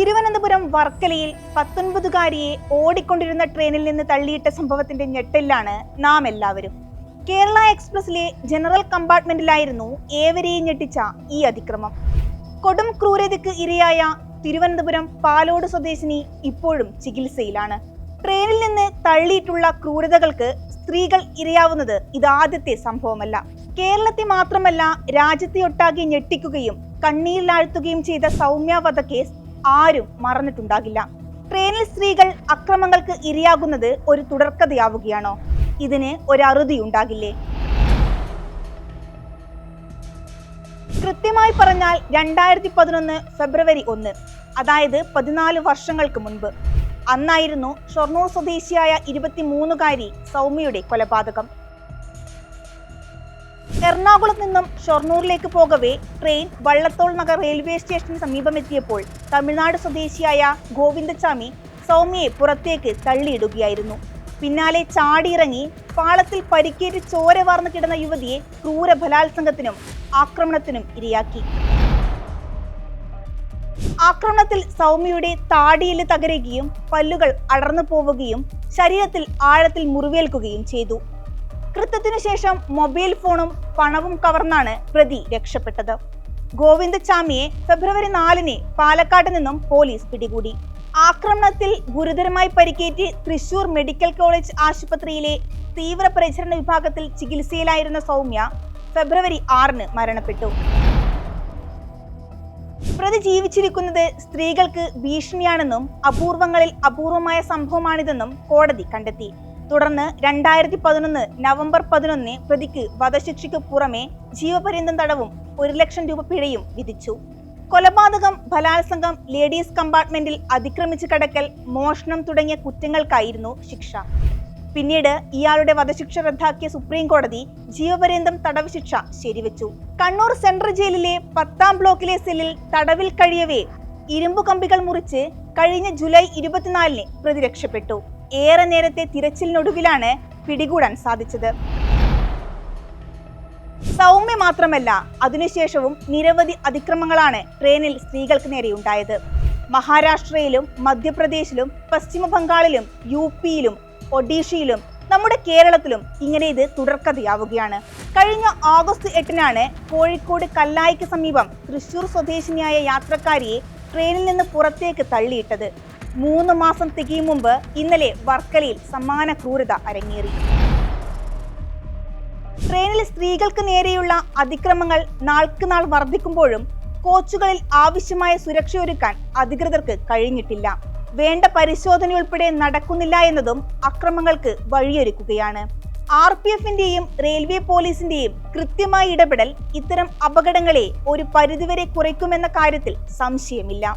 തിരുവനന്തപുരം വർക്കലയിൽ പത്തൊൻപതുകാരിയെ ഓടിക്കൊണ്ടിരുന്ന ട്രെയിനിൽ നിന്ന് തള്ളിയിട്ട സംഭവത്തിന്റെ ഞെട്ടലിലാണ് നാം എല്ലാവരും. കേരള എക്സ്പ്രസിലെ ജനറൽ കമ്പാർട്ട്മെന്റിലായിരുന്നു ഏവരെയും ഞെട്ടിച്ച ഈ അതിക്രമം. കൊടും ക്രൂരതയ്ക്ക് ഇരയായ തിരുവനന്തപുരം പാലോട് സ്വദേശിനി ഇപ്പോഴും ചികിത്സയിലാണ്. ട്രെയിനിൽ നിന്ന് തള്ളിയിട്ടുള്ള ക്രൂരതകൾക്ക് സ്ത്രീകൾ ഇരയാവുന്നത് ഇതാദ്യത്തെ സംഭവമല്ല. കേരളത്തെ മാത്രമല്ല രാജ്യത്തെ ഒട്ടാകെ ഞെട്ടിക്കുകയും കണ്ണീരിലാഴ്ത്തുകയും ചെയ്ത സൗമ്യ വധക്കേസ് ആരും മറന്നിട്ടുണ്ടാകില്ല. ട്രെയിനിൽ സ്ത്രീകൾ അക്രമങ്ങൾക്ക് ഇരയാകുന്നത് ഒരു തുടർക്കഥയാവുകയാണോ? ഇതിന് ഒരറുതി ഉണ്ടാകില്ലേ കൃത്യമായി പറഞ്ഞാൽ രണ്ടായിരത്തി പതിനൊന്ന് ഫെബ്രുവരി ഒന്ന് അതായത് പതിനാല് വർഷങ്ങൾക്ക് മുൻപ്. അന്നായിരുന്നു ഷൊർണൂർ സ്വദേശിയായ ഇരുപത്തിമൂന്നുകാരി സൗമ്യയുടെ കൊലപാതകം. എറണാകുളത്ത് നിന്നും ഷൊർണൂരിലേക്ക് പോകവേ ട്രെയിൻ വള്ളത്തോൾ നഗർ റെയിൽവേ സ്റ്റേഷന് സമീപമെത്തിയപ്പോൾ തമിഴ്നാട് സ്വദേശിയായ ഗോവിന്ദച്ചാമി സൗമ്യയെ പുറത്തേക്ക് തള്ളിയിടുകയായിരുന്നു. പിന്നാലെ ചാടിയിറങ്ങി പാളത്തിൽ പരിക്കേറ്റ് ചോര വാർന്നു കിടന്ന യുവതിയെ ക്രൂര ബലാത്സംഗത്തിനും ആക്രമണത്തിനും ഇരയാക്കി. ആക്രമണത്തിൽ സൗമ്യയുടെ താടിയിൽ തകരുകയും പല്ലുകൾ അടർന്നു പോവുകയും ശരീരത്തിൽ ആഴത്തിൽ മുറിവേൽക്കുകയും ചെയ്തു. കൃത്യത്തിനു ശേഷം മൊബൈൽ ഫോണും പണവും കവർന്നാണ് പ്രതി രക്ഷപ്പെട്ടത്. ഗോവിന്ദചാമിയെ ഫെബ്രുവരി നാലിന് പാലക്കാട് നിന്നും പോലീസ് പിടികൂടി. ആക്രമണത്തിൽ ഗുരുതരമായി പരിക്കേറ്റ് തൃശൂർ മെഡിക്കൽ കോളേജ് ആശുപത്രിയിലെ തീവ്രപരിചരണ വിഭാഗത്തിൽ ചികിത്സയിലായിരുന്ന സൗമ്യ ഫെബ്രുവരി ആറിന് മരണപ്പെട്ടു. പ്രതി ജീവിച്ചിരിക്കുന്നത് സ്ത്രീകൾക്ക് ഭീഷണിയാണെന്നും അപൂർവങ്ങളിൽ അപൂർവമായ സംഭവമാണിതെന്നും കോടതി കണ്ടെത്തി. തുടർന്ന് രണ്ടായിരത്തി പതിനൊന്ന് നവംബർ പതിനൊന്ന് പ്രതിക്ക് വധശിക്ഷയ്ക്ക് പുറമെ ജീവപര്യന്തം തടവും ഒരു ലക്ഷം രൂപ പിഴയും വിധിച്ചു. കൊലപാതകം ബലാത്സംഗം ലേഡീസ് കമ്പാർട്ട്മെന്റിൽ അതിക്രമിച്ച് കടക്കൽ മോഷണം തുടങ്ങിയ കുറ്റങ്ങൾക്കായിരുന്നു ശിക്ഷ. പിന്നീട് ഇയാളുടെ വധശിക്ഷ റദ്ദാക്കിയ സുപ്രീം കോടതി ജീവപര്യന്തം തടവ് ശിക്ഷ ശരിവെച്ചു. കണ്ണൂർ സെൻട്രൽ ജയിലിലെ പത്താം ബ്ലോക്കിലെ സെല്ലിൽ തടവിൽ കഴിയവേ ഇരുമ്പു കമ്പികൾ മുറിച്ച് കഴിഞ്ഞ ജൂലൈ ഇരുപത്തിനാലിന് പ്രതി രക്ഷപ്പെട്ടു. ഏറെ നേരത്തെ തിരച്ചിലിനൊടുവിലാണ് പിടികൂടാൻ സാധിച്ചത്. സൗമ്യ മാത്രമല്ല അതിനുശേഷവും നിരവധി അതിക്രമങ്ങളാണ് ട്രെയിനിൽ സ്ത്രീകൾക്ക് നേരെയുണ്ടായത്. മഹാരാഷ്ട്രയിലും മധ്യപ്രദേശിലും പശ്ചിമ ബംഗാളിലും യു പിയിലും ഒഡീഷയിലും നമ്മുടെ കേരളത്തിലും ഇങ്ങനെ ഇത് തുടർക്കഥയാവുകയാണ്. കഴിഞ്ഞ ഓഗസ്റ്റ് എട്ടിനാണ് കോഴിക്കോട് കല്ലായിക്ക് സമീപം തൃശൂർ സ്വദേശിനിയായ യാത്രക്കാരിയെ ട്രെയിനിൽ നിന്ന് പുറത്തേക്ക് തള്ളിയിട്ടത്. മൂന്ന് മാസം തികയും മുമ്പ് ഇന്നലെ വർക്കലയിൽ സമാന ക്രൂരത അരങ്ങേറി. ട്രെയിനിൽ സ്ത്രീകൾക്ക് നേരെയുള്ള അതിക്രമങ്ങൾ നാൾക്ക് നാൾ വർദ്ധിക്കുമ്പോഴും കോച്ചുകളിൽ ആവശ്യമായ സുരക്ഷ സുരക്ഷയൊരുക്കാൻ അധികൃതർക്ക് കഴിഞ്ഞിട്ടില്ല. വേണ്ട പരിശോധന ഉൾപ്പെടെ നടക്കുന്നില്ല എന്നതും അക്രമങ്ങൾക്ക് വഴിയൊരുക്കുകയാണ്. ആർ പി എഫിന്റെയും റെയിൽവേ പോലീസിന്റെയും കൃത്യമായ ഇടപെടൽ ഇത്തരം അപകടങ്ങളെ ഒരു പരിധിവരെ കുറയ്ക്കുമെന്ന കാര്യത്തിൽ സംശയമില്ല.